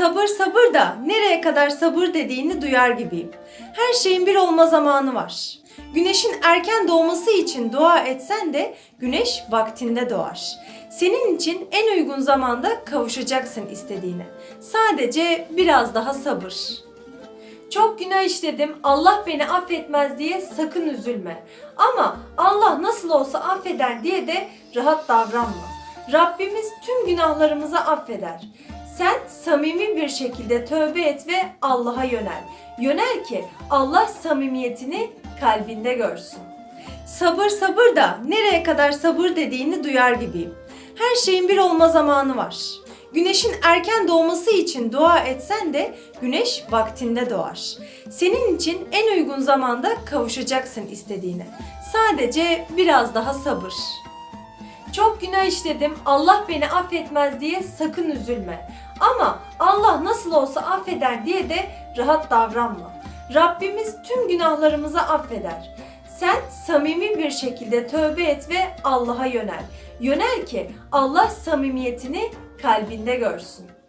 Sabır sabır da nereye kadar sabır dediğini duyar gibiyim. Her şeyin bir olma zamanı var. Güneşin erken doğması için dua etsen de güneş vaktinde doğar. Senin için en uygun zamanda kavuşacaksın istediğine. Sadece biraz daha sabır. Çok günah işledim, Allah beni affetmez diye sakın üzülme. Ama Allah nasıl olsa affeder diye de rahat davranma. Rabbimiz tüm günahlarımızı affeder. Sen samimi bir şekilde tövbe et ve Allah'a yönel. Yönel ki Allah samimiyetini kalbinde görsün. Sabır sabır da nereye kadar sabır dediğini duyar gibiyim. Her şeyin bir olma zamanı var. Güneşin erken doğması için dua etsen de güneş vaktinde doğar. Senin için en uygun zamanda kavuşacaksın istediğine. Sadece biraz daha sabır. Çok günah işledim, Allah beni affetmez diye sakın üzülme. Ama Allah nasıl olsa affeder diye de rahat davranma. Rabbimiz tüm günahlarımızı affeder. Sen samimi bir şekilde tövbe et ve Allah'a yönel. Yönel ki Allah samimiyetini kalbinde görsün.